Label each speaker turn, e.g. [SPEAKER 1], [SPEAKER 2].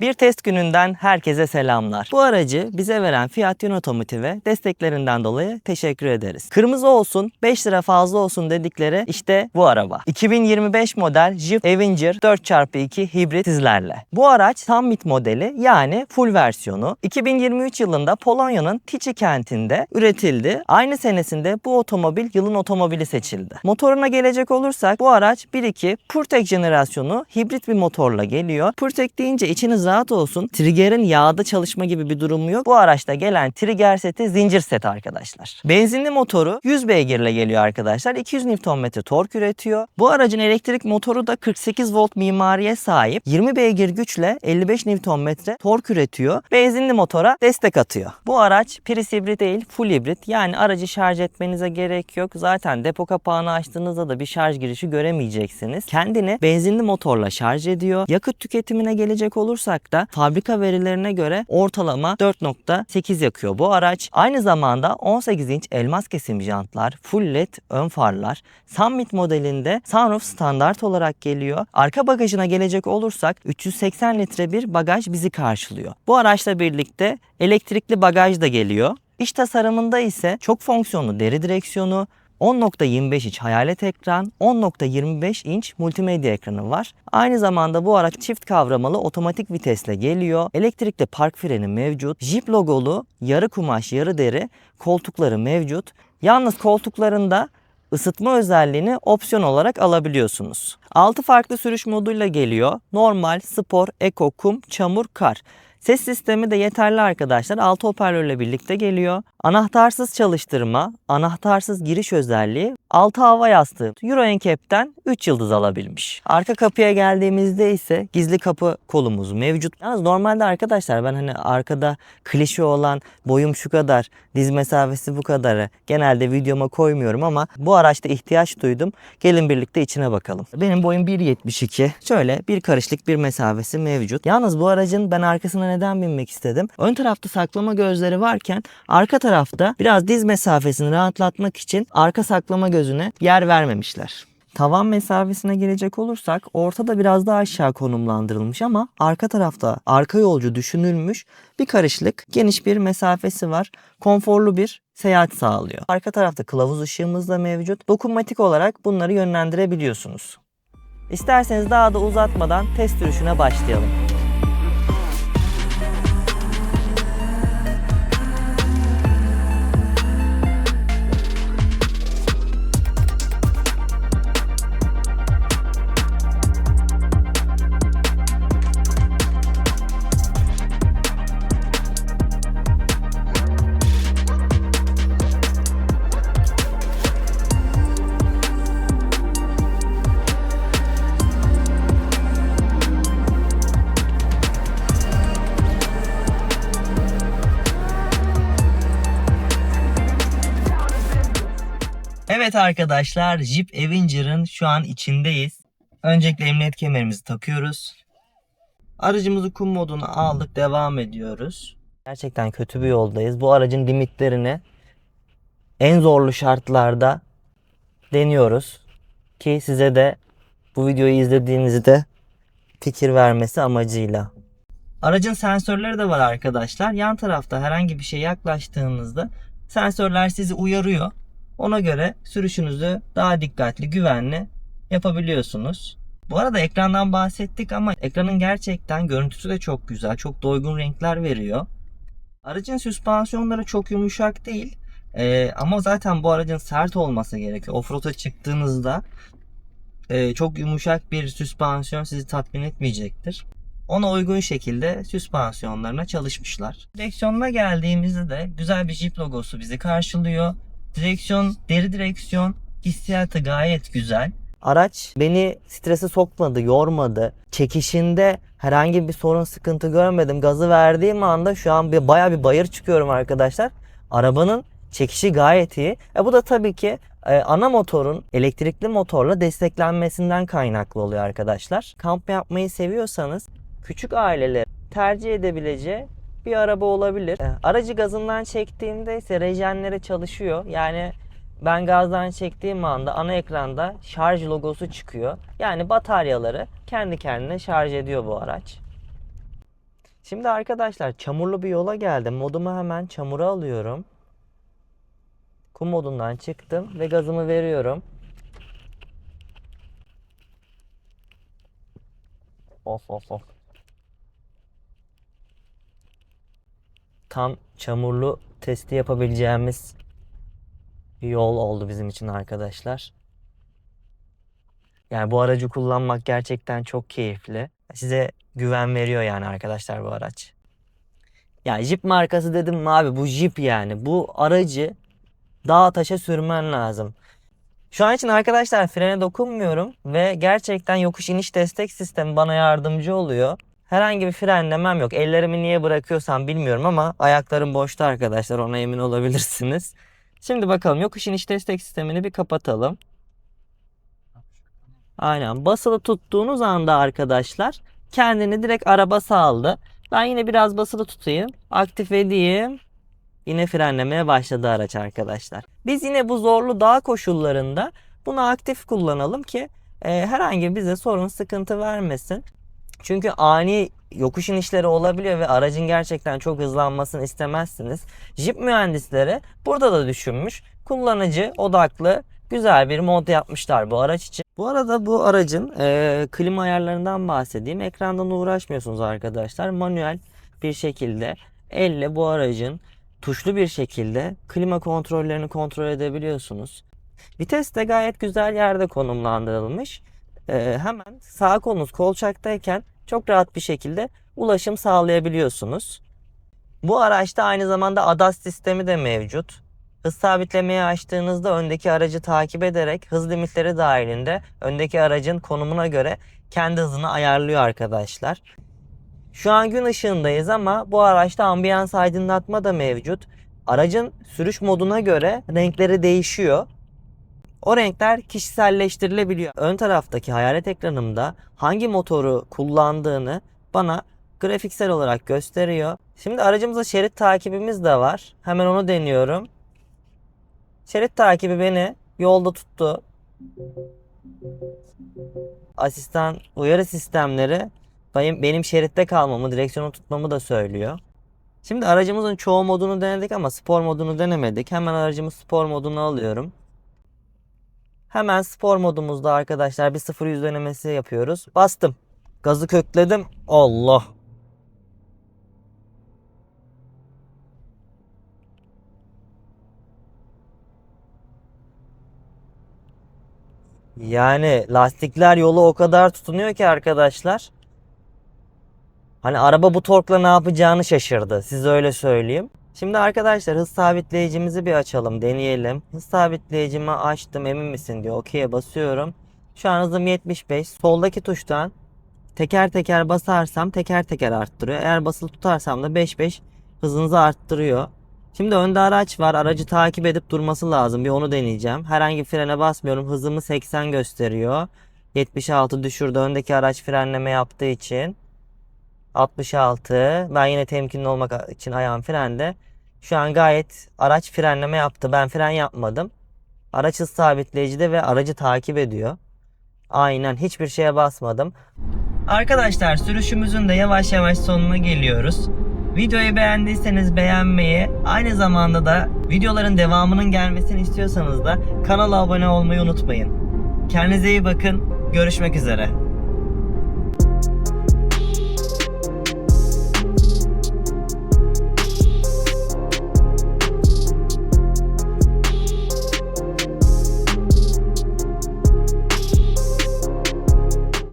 [SPEAKER 1] Bir test gününden herkese selamlar. Bu aracı bize veren Fiat Yun Otomotiv'e desteklerinden dolayı teşekkür ederiz. Kırmızı olsun, 5 lira fazla olsun dedikleri işte bu araba. 2025 model Jeep Avenger 4x2 hibrit sizlerle. Bu araç Summit modeli yani full versiyonu. 2023 yılında Polonya'nın Tici kentinde üretildi. Aynı senesinde bu otomobil yılın otomobili seçildi. Motoruna gelecek olursak bu araç 1.2 PureTech jenerasyonu hibrit bir motorla geliyor. PureTech deyince içiniz rahat olsun. Trigger'in yağda çalışma gibi bir durumu yok. Bu araçta gelen trigger seti zincir seti arkadaşlar. Benzinli motoru 100 beygirle geliyor arkadaşlar. 200 Nm tork üretiyor. Bu aracın elektrik motoru da 48 volt mimariye sahip. 20 beygir güçle 55 Nm tork üretiyor. Benzinli motora destek atıyor. Bu araç priz hibrit değil full hibrit. Yani aracı şarj etmenize gerek yok. Zaten depo kapağını açtığınızda da bir şarj girişi göremeyeceksiniz. Kendini benzinli motorla şarj ediyor. Yakıt tüketimine gelecek olursak da fabrika verilerine göre ortalama 4.8 yakıyor bu araç. Aynı zamanda 18 inç elmas kesim jantlar, full led ön farlar, Summit modelinde sunroof standart olarak geliyor. Arka bagajına gelecek olursak 380 litre bir bagaj bizi karşılıyor. Bu araçla birlikte elektrikli bagaj da geliyor. İç tasarımında ise çok fonksiyonlu deri direksiyonu, 10.25 inç hayalet ekran, 10.25 inç multimedya ekranı var. Aynı zamanda bu araç çift kavramalı otomatik vitesle geliyor. Elektrikli park freni mevcut. Jeep logolu yarı kumaş yarı deri koltukları mevcut. Yalnız koltuklarında ısıtma özelliğini opsiyon olarak alabiliyorsunuz. 6 farklı sürüş moduyla geliyor. Normal, spor, eko, kum, çamur, kar. Ses sistemi de yeterli arkadaşlar. 6 hoparlörle birlikte geliyor. Anahtarsız çalıştırma, anahtarsız giriş özelliği, 6 hava yastığı. Euro NCAP'ten 3 yıldız alabilmiş. Arka kapıya geldiğimizde ise gizli kapı kolumuz mevcut. Yalnız normalde arkadaşlar ben hani arkada klişe olan boyum şu kadar, diz mesafesi bu kadarı genelde videoma koymuyorum ama bu araçta ihtiyaç duydum. Gelin birlikte içine bakalım. Benim boyum 1.72. Şöyle bir karışlık bir mesafesi mevcut. Yalnız bu aracın ben arkasına neden binmek istedim? Ön tarafta saklama gözleri varken arka tarafta biraz diz mesafesini rahatlatmak için arka saklama gözüne yer vermemişler. Tavan mesafesine gelecek olursak ortada biraz daha aşağı konumlandırılmış ama arka tarafta arka yolcu düşünülmüş bir karışlık geniş bir mesafesi var. Konforlu bir seyahat sağlıyor. Arka tarafta kılavuz ışığımız da mevcut. Dokunmatik olarak bunları yönlendirebiliyorsunuz. İsterseniz daha da uzatmadan test sürüşüne başlayalım. Evet arkadaşlar Jeep Avenger'ın şu an içindeyiz. Öncelikle emniyet kemerimizi takıyoruz. Aracımızı kum moduna aldık devam ediyoruz. Gerçekten kötü bir yoldayız. Bu aracın limitlerini en zorlu şartlarda deniyoruz. Ki size de bu videoyu izlediğinizde fikir vermesi amacıyla. Aracın sensörleri de var arkadaşlar. Yan tarafta herhangi bir şey yaklaştığınızda sensörler sizi uyarıyor. Ona göre sürüşünüzü daha dikkatli, güvenli yapabiliyorsunuz. Bu arada ekrandan bahsettik ama ekranın gerçekten görüntüsü de çok güzel. Çok doygun renkler veriyor. Aracın süspansiyonları çok yumuşak değil. Ee, ama zaten bu aracın sert olması gerekiyor. Offroad'a çıktığınızda e, çok yumuşak bir süspansiyon sizi tatmin etmeyecektir. Ona uygun şekilde süspansiyonlarına çalışmışlar. Direksiyonuna geldiğimizde de güzel bir Jeep logosu bizi karşılıyor. Direksiyon, deri direksiyon hissiyatı gayet güzel. Araç beni strese sokmadı, yormadı. Çekişinde herhangi bir sorun, sıkıntı görmedim. Gazı verdiğim anda şu an bir bayağı bir bayır çıkıyorum arkadaşlar. Arabanın çekişi gayet iyi. E bu da tabii ki e, ana motorun elektrikli motorla desteklenmesinden kaynaklı oluyor arkadaşlar. Kamp yapmayı seviyorsanız küçük aileler tercih edebileceği bir araba olabilir. E, Aracı gazından çektiğimde ise rejenleri çalışıyor. Yani ben gazdan çektiğim anda ana ekranda şarj logosu çıkıyor. Yani bataryaları kendi kendine şarj ediyor bu araç. Şimdi arkadaşlar çamurlu bir yola geldim. Modumu hemen çamura alıyorum. Kum modundan çıktım ve gazımı veriyorum. Of of of. Tam çamurlu testi yapabileceğimiz bir yol oldu bizim için arkadaşlar. Yani bu aracı kullanmak gerçekten çok keyifli. Size güven veriyor yani arkadaşlar bu araç. Ya Jeep markası dedim mi abi bu Jeep yani. Bu aracı dağa taşa sürmen lazım. Şu an için arkadaşlar frene dokunmuyorum ve gerçekten yokuş iniş destek sistemi bana yardımcı oluyor. Herhangi bir frenlemem yok. Ellerimi niye bırakıyorsam bilmiyorum ama ayaklarım boşta arkadaşlar ona emin olabilirsiniz. Şimdi bakalım yokuş iniş destek sistemini bir kapatalım. Aynen basılı tuttuğunuz anda arkadaşlar kendini direkt araba saldı. Ben yine biraz basılı tutayım. Aktif edeyim. Yine frenlemeye başladı araç arkadaşlar. Biz yine bu zorlu dağ koşullarında bunu aktif kullanalım ki e, herhangi bize sorun sıkıntı vermesin. Çünkü ani yokuş inişleri olabiliyor ve aracın gerçekten çok hızlanmasını istemezsiniz. Jeep mühendisleri burada da düşünmüş. Kullanıcı odaklı güzel bir mod yapmışlar bu araç için. Bu arada bu aracın e, klima ayarlarından bahsedeyim. Ekrandan uğraşmıyorsunuz arkadaşlar. Manuel bir şekilde elle bu aracın tuşlu bir şekilde klima kontrollerini kontrol edebiliyorsunuz. Vites de gayet güzel yerde konumlandırılmış. E, hemen sağ kolunuz kolçaktayken çok rahat bir şekilde ulaşım sağlayabiliyorsunuz. Bu araçta aynı zamanda ADAS sistemi de mevcut. Hız sabitlemeyi açtığınızda öndeki aracı takip ederek hız limitleri dahilinde öndeki aracın konumuna göre kendi hızını ayarlıyor arkadaşlar. Şu an gün ışığındayız ama bu araçta ambiyans aydınlatma da mevcut. Aracın sürüş moduna göre renkleri değişiyor. O renkler kişiselleştirilebiliyor. Ön taraftaki hayalet ekranımda hangi motoru kullandığını bana grafiksel olarak gösteriyor. Şimdi aracımızda şerit takibimiz de var. Hemen onu deniyorum. Şerit takibi beni yolda tuttu. Asistan uyarı sistemleri benim, şeritte kalmamı, direksiyonu tutmamı da söylüyor. Şimdi aracımızın çoğu modunu denedik ama spor modunu denemedik. Hemen aracımız spor modunu alıyorum. Hemen spor modumuzda arkadaşlar bir 0-100 denemesi yapıyoruz. Bastım. Gazı kökledim. Allah. Yani lastikler yolu o kadar tutunuyor ki arkadaşlar. Hani araba bu torkla ne yapacağını şaşırdı. Size öyle söyleyeyim. Şimdi arkadaşlar hız sabitleyicimizi bir açalım, deneyelim. Hız sabitleyicimi açtım, emin misin diyor. Okey'e basıyorum. Şu an hızım 75. Soldaki tuştan teker teker basarsam teker teker arttırıyor. Eğer basılı tutarsam da 5-5 hızınızı arttırıyor. Şimdi önde araç var. Aracı takip edip durması lazım. Bir onu deneyeceğim. Herhangi frene basmıyorum. Hızımı 80 gösteriyor. 76 düşürdü. Öndeki araç frenleme yaptığı için. 66. Ben yine temkinli olmak için ayağım frende. Şu an gayet araç frenleme yaptı. Ben fren yapmadım. Araç hız sabitleyicide ve aracı takip ediyor. Aynen hiçbir şeye basmadım. Arkadaşlar sürüşümüzün de yavaş yavaş sonuna geliyoruz. Videoyu beğendiyseniz beğenmeyi, aynı zamanda da videoların devamının gelmesini istiyorsanız da kanala abone olmayı unutmayın. Kendinize iyi bakın. Görüşmek üzere.